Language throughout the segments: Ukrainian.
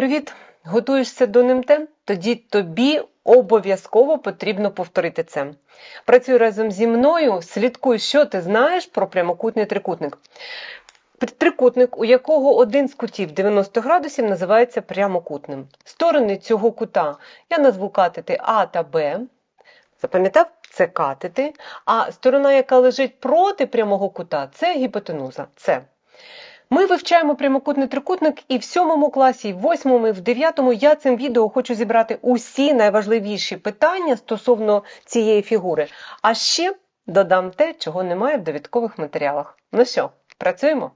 Привіт! Готуєшся до НМТ? Тоді тобі обов'язково потрібно повторити це. Працюй разом зі мною, слідкуй, що ти знаєш про прямокутний трикутник. Трикутник, у якого один з кутів 90 градусів, називається прямокутним. Сторони цього кута я назву катети А та Б. Запам'ятав? Це катети. А сторона, яка лежить проти прямого кута, це гіпотенуза. Це. Ми вивчаємо прямокутний трикутник і в сьомому класі, і в восьмому, і в дев'ятому я цим відео хочу зібрати усі найважливіші питання стосовно цієї фігури. А ще додам те, чого немає в довідкових матеріалах. Ну що, працюємо?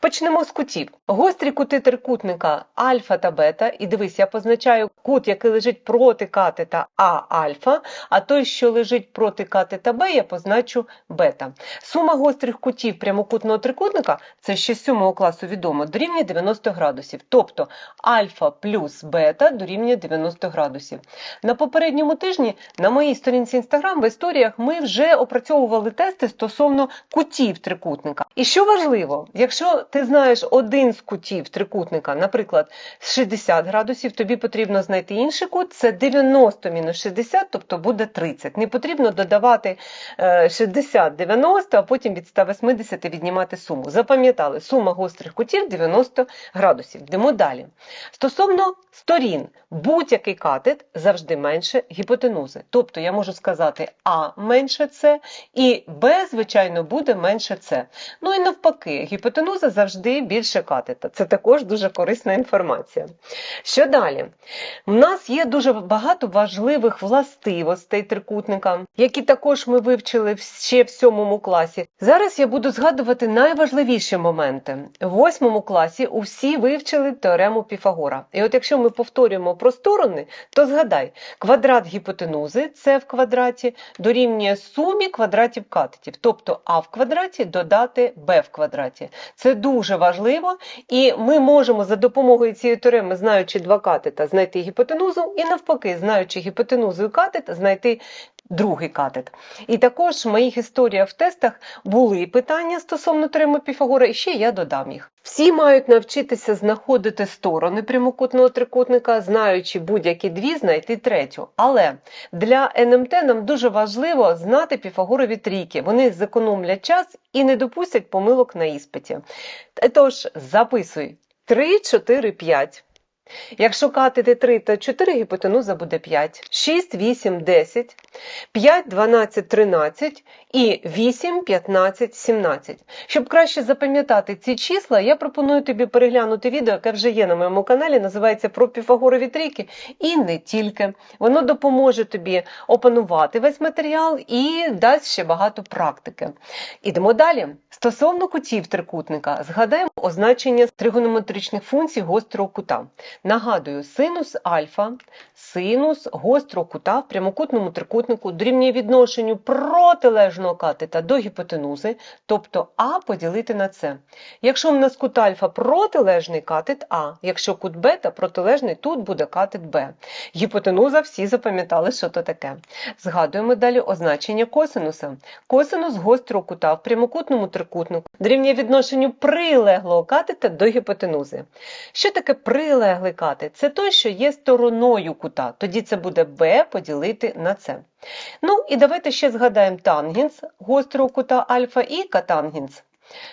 Почнемо з кутів. Гострі кути трикутника альфа та бета. І дивись, я позначаю кут, який лежить проти катета А альфа, а той, що лежить проти катета Б, я позначу бета. Сума гострих кутів прямокутного трикутника, це ще з 7 класу відомо, дорівнює 90 градусів. Тобто альфа плюс бета дорівнює 90 градусів. На попередньому тижні на моїй сторінці Instagram в історіях ми вже опрацьовували тести стосовно кутів трикутника. І що важливо, якщо ти знаєш один з кутів трикутника, наприклад, з 60 градусів, тобі потрібно знайти інший кут, це 90 мінус 60, тобто буде 30. Не потрібно додавати 60-90, а потім від 180 віднімати суму. Запам'ятали, сума гострих кутів 90 градусів. Йдемо далі. Стосовно сторін, будь-який катет завжди менше гіпотенузи. Тобто я можу сказати А менше С і Б, звичайно, буде менше С. Ну і навпаки, гіпотенуза завжди більше катета. Це також дуже корисна інформація. Що далі? У нас є дуже багато важливих властивостей трикутника, які також ми вивчили ще в сьомому класі. Зараз я буду згадувати найважливіші моменти. В восьмому класі усі вивчили теорему Піфагора. І от якщо ми повторюємо про сторони, то згадай, квадрат гіпотенузи С в квадраті дорівнює сумі квадратів катетів, тобто А в квадраті додати Б в квадраті. Це дуже важливо, і ми можемо за допомогою цієї теореми, знаючи два катета, знайти гіпотенузу, і навпаки, знаючи гіпотенузу і катет, знайти другий катет. І також в моїх історіях в тестах були питання стосовно теореми Піфагора, і ще я додам їх. Всі мають навчитися знаходити сторони прямокутного трикутника, знаючи будь-які дві, знайти третю. Але для НМТ нам дуже важливо знати Піфагорові трійки. Вони зекономлять час і не допустять помилок на іспиті. Тож, записуй 3, 4, 5. Якщо катети 3 та 4, гіпотенуза буде 5, 6, 8, 10, 5, 12, 13 і 8, 15, 17. Щоб краще запам'ятати ці числа, я пропоную тобі переглянути відео, яке вже є на моєму каналі, називається про піфагорові трійки, і не тільки. Воно допоможе тобі опанувати весь матеріал і дасть ще багато практики. Ідемо далі. Стосовно кутів трикутника, згадаємо означення тригонометричних функцій гострого кута. Нагадую, синус альфа, синус гострого кута в прямокутному трикутнику дорівнює відношенню протилежного катета до гіпотенузи, тобто А поділити на С. Якщо в нас кут альфа протилежний катет А, якщо кут бета протилежний, тут буде катет Б. Гіпотенуза всі запам'ятали, що то таке. Згадуємо далі означення косинуса. Косинус гострого кута в прямокутному трикутнику дорівнює відношенню прилеглого катета до гіпотенузи. Що таке прилеглий катет? Це той, що є стороною кута. Тоді це буде b поділити на c. Ну і давайте ще згадаємо тангенс гострого кута альфа і катангенс.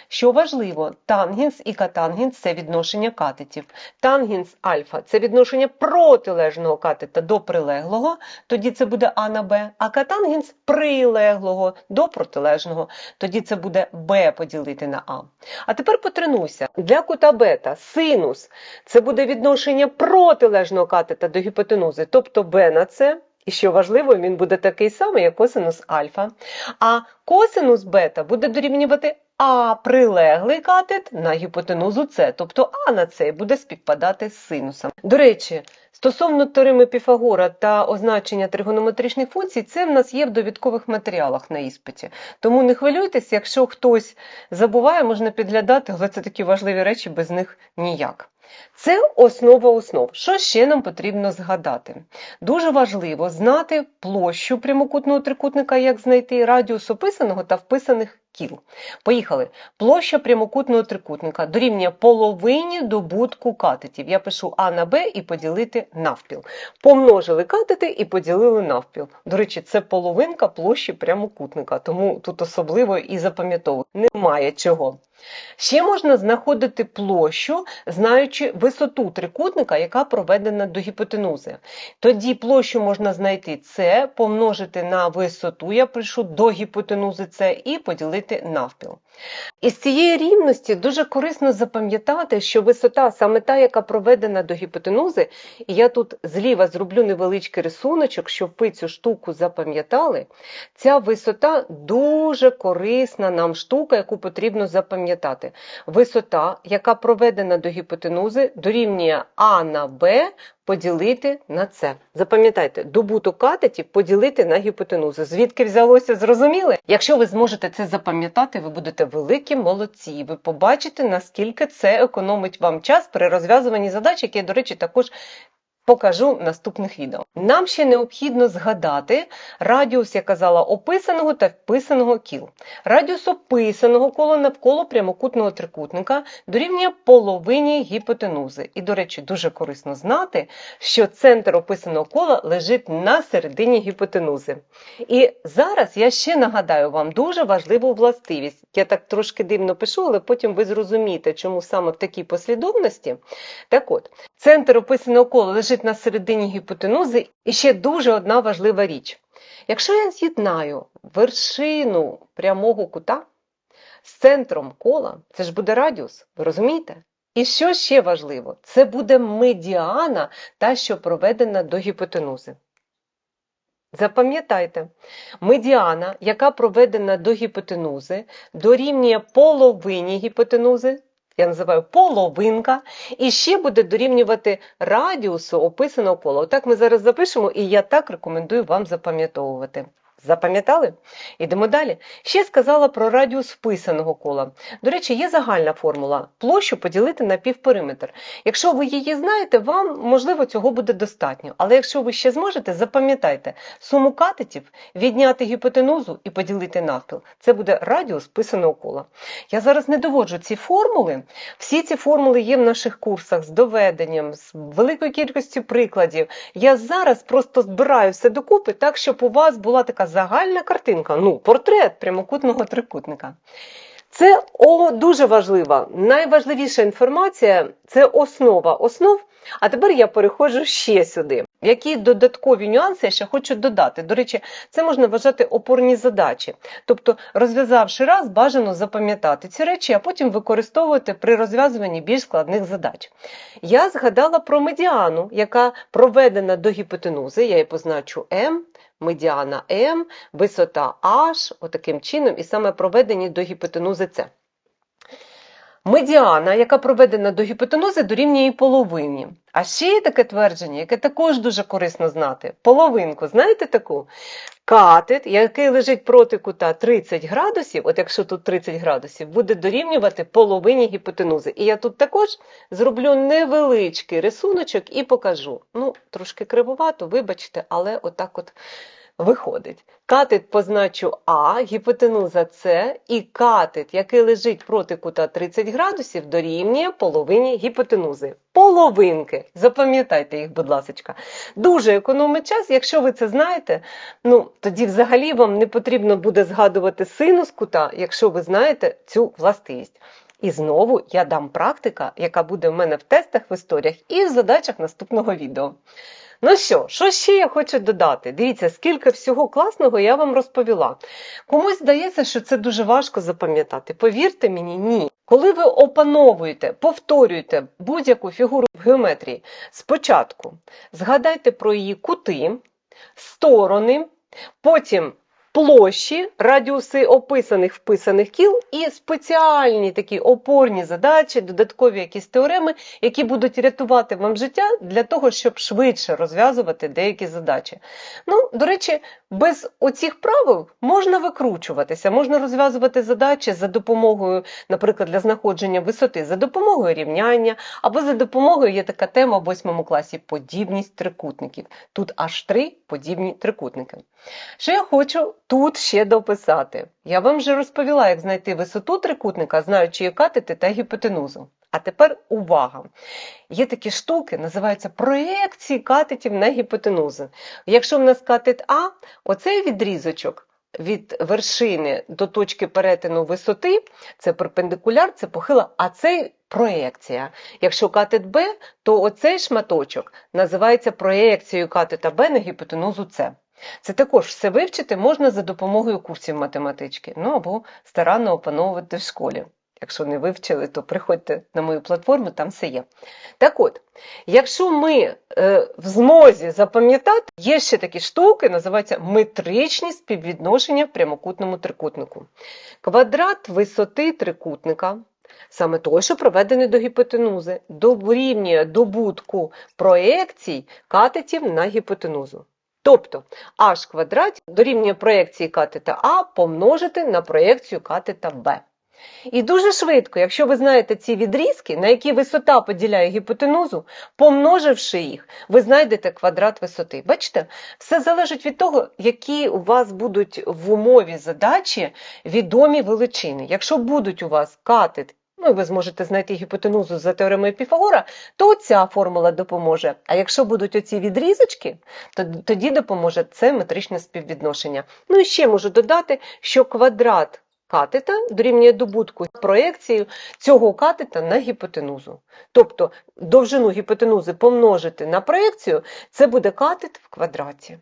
Що важливо, тангенс і катангенс це відношення катетів. Тангенс альфа це відношення протилежного катета до прилеглого, тоді це буде А на Б, а катангенс прилеглого до протилежного, тоді це буде Б поділити на А. А тепер потренуйся. Для кута бета синус це буде відношення протилежного катета до гіпотенузи, тобто Б на С. І що важливо, він буде такий самий, як косинус альфа. А косинус бета буде дорівнювати а прилеглий катет на гіпотенузу С, тобто А на С буде співпадати з синусом. До речі, Стосовно теореми Піфагора та означення тригонометричних функцій, це в нас є в довідкових матеріалах на іспиті. Тому не хвилюйтесь, якщо хтось забуває, можна підглядати, але це такі важливі речі, без них ніяк. Це основа основ. Що ще нам потрібно згадати? Дуже важливо знати площу прямокутного трикутника, як знайти радіус описаного та вписаних кіл. Поїхали. Площа прямокутного трикутника дорівнює половині добутку катетів. Я пишу А на Б і поділити навпіл. Помножили катети і поділили навпіл. До речі, це половинка площі прямокутника, тому тут особливо і запам'ятовувати немає чого. Ще можна знаходити площу, знаючи висоту трикутника, яка проведена до гіпотенузи. Тоді площу можна знайти С, помножити на висоту, я пишу до гіпотенузи С і поділити навпіл. Із цієї рівності дуже корисно запам'ятати, що висота саме та, яка проведена до гіпотенузи, і я тут зліва зроблю невеличкий рисуночок, щоб ви цю штуку запам'ятали. Ця висота дуже корисна нам штука, яку потрібно запам'ятати. Висота, яка проведена до гіпотенузи, дорівнює А на Б поділити на С. Запам'ятайте, добуток катетів поділити на гіпотенузу. Звідки взялося, зрозуміли? Якщо ви зможете це запам'ятати, ви будете великі молодці. Ви побачите, наскільки це економить вам час при розв'язуванні задач, які до речі, також покажу в наступних відео. Нам ще необхідно згадати радіус, я казала, описаного та вписаного кіл. Радіус описаного кола навколо прямокутного трикутника дорівнює половині гіпотенузи. І, до речі, дуже корисно знати, що центр описаного кола лежить на середині гіпотенузи. І зараз я ще нагадаю вам дуже важливу властивість. Я так трошки дивно пишу, але потім ви зрозумієте, чому саме в такій послідовності. Так от, центр описаного кола лежить на середині гіпотенузи, і ще дуже одна важлива річ. Якщо я з'єднаю вершину прямого кута з центром кола, це ж буде радіус, ви розумієте? І що ще важливо? Це буде медіана, та, що проведена до гіпотенузи. Запам'ятайте, медіана, яка проведена до гіпотенузи, дорівнює половині гіпотенузи, я називаю половинка, і ще буде дорівнювати радіусу описаного кола. Отак ми зараз запишемо, і я так рекомендую вам запам'ятовувати. Запам'ятали? Ідемо далі. Ще сказала про радіус вписаного кола. До речі, є загальна формула площу поділити на півпериметр. Якщо ви її знаєте, вам, можливо, цього буде достатньо. Але якщо ви ще зможете, запам'ятайте, суму катетів відняти гіпотенузу і поділити навпіл. Це буде радіус вписаного кола. Я зараз не доводжу ці формули. Всі ці формули є в наших курсах з доведенням, з великою кількістю прикладів. Я зараз просто збираю все докупи так, щоб у вас була така загальна картинка, ну, портрет прямокутного трикутника. Це о, дуже важлива. Найважливіша інформація це основа основ. А тепер я переходжу ще сюди. Які додаткові нюанси я ще хочу додати? До речі, це можна вважати опорні задачі. Тобто, розв'язавши раз, бажано запам'ятати ці речі, а потім використовувати при розв'язуванні більш складних задач. Я згадала про медіану, яка проведена до гіпотенузи, я її позначу М, медіана М, висота H, отаким чином, і саме проведені до гіпотенузи С. Медіана, яка проведена до гіпотенузи, дорівнює половині. А ще є таке твердження, яке також дуже корисно знати. Половинку, знаєте таку? Катет, який лежить проти кута 30 градусів, от якщо тут 30 градусів, буде дорівнювати половині гіпотенузи. І я тут також зроблю невеличкий рисуночок і покажу. Ну, трошки кривувато, вибачте, але отак от виходить. Катет позначу А, гіпотенуза С, і катет, який лежить проти кута 30 градусів, дорівнює половині гіпотенузи. Половинки. Запам'ятайте їх, будь ласка. Дуже економить час. Якщо ви це знаєте, ну тоді взагалі вам не потрібно буде згадувати синус кута, якщо ви знаєте цю властивість. І знову я дам практика, яка буде в мене в тестах, в історіях і в задачах наступного відео. Ну що, що ще я хочу додати? Дивіться, скільки всього класного я вам розповіла. Комусь здається, що це дуже важко запам'ятати. Повірте мені, ні. Коли ви опановуєте, повторюєте будь-яку фігуру в геометрії, спочатку згадайте про її кути, сторони, потім площі, радіуси описаних вписаних кіл і спеціальні такі опорні задачі, додаткові якісь теореми, які будуть рятувати вам життя для того, щоб швидше розв'язувати деякі задачі. Ну, до речі, без оцих правил можна викручуватися, можна розв'язувати задачі за допомогою, наприклад, для знаходження висоти, за допомогою рівняння, або за допомогою є така тема в 8 класі подібність трикутників. Тут аж три подібні трикутники. Що я хочу тут ще дописати? Я вам вже розповіла, як знайти висоту трикутника, знаючи її катети та гіпотенузу. А тепер увага! Є такі штуки, називаються проекції катетів на гіпотенузи. Якщо в нас катет А, оцей відрізочок від вершини до точки перетину висоти, це перпендикуляр, це похила, а це проекція. Якщо катет Б, то оцей шматочок називається проекцією катета Б на гіпотенузу С. Це також все вивчити можна за допомогою курсів математички, ну або старанно опановувати в школі. Якщо не вивчили, то приходьте на мою платформу, там все є. Так от, якщо ми е, в змозі запам'ятати, є ще такі штуки, називаються метричні співвідношення в прямокутному трикутнику. Квадрат висоти трикутника, саме той, що проведений до гіпотенузи, дорівнює добутку проекцій катетів на гіпотенузу. Тобто h квадраті дорівнює проекції катета А помножити на проекцію катета Б. І дуже швидко, якщо ви знаєте ці відрізки, на які висота поділяє гіпотенузу, помноживши їх, ви знайдете квадрат висоти. Бачите, все залежить від того, які у вас будуть в умові задачі відомі величини. Якщо будуть у вас катет, ну і ви зможете знайти гіпотенузу за теоремою Піфагора, то ця формула допоможе. А якщо будуть оці відрізочки, то тоді допоможе це метричне співвідношення. Ну і ще можу додати, що квадрат катета дорівнює добутку проекції цього катета на гіпотенузу. Тобто довжину гіпотенузи помножити на проекцію, це буде катет в квадраті.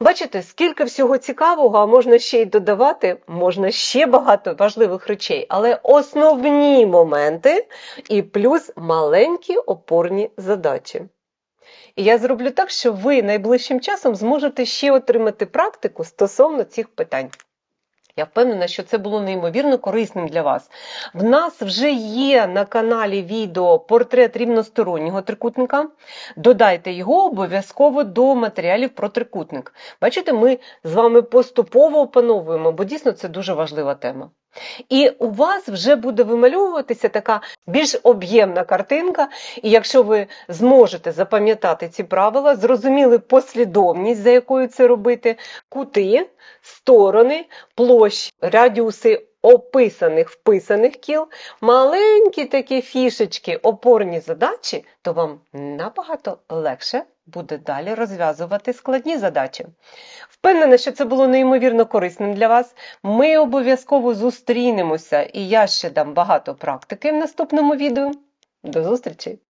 Бачите, скільки всього цікавого, а можна ще й додавати, можна ще багато важливих речей, але основні моменти і плюс маленькі опорні задачі. І я зроблю так, що ви найближчим часом зможете ще отримати практику стосовно цих питань. Я впевнена, що це було неймовірно корисним для вас. В нас вже є на каналі відео портрет рівностороннього трикутника. Додайте його обов'язково до матеріалів про трикутник. Бачите, ми з вами поступово опановуємо, бо дійсно це дуже важлива тема. І у вас вже буде вимальовуватися така більш об'ємна картинка, і якщо ви зможете запам'ятати ці правила, зрозуміли послідовність, за якою це робити, кути, сторони, площі, радіуси описаних, вписаних кіл, маленькі такі фішечки, опорні задачі, то вам набагато легше буде далі розв'язувати складні задачі. Впевнена, що це було неймовірно корисним для вас. Ми обов'язково зустрінемося, і я ще дам багато практики в наступному відео. До зустрічі!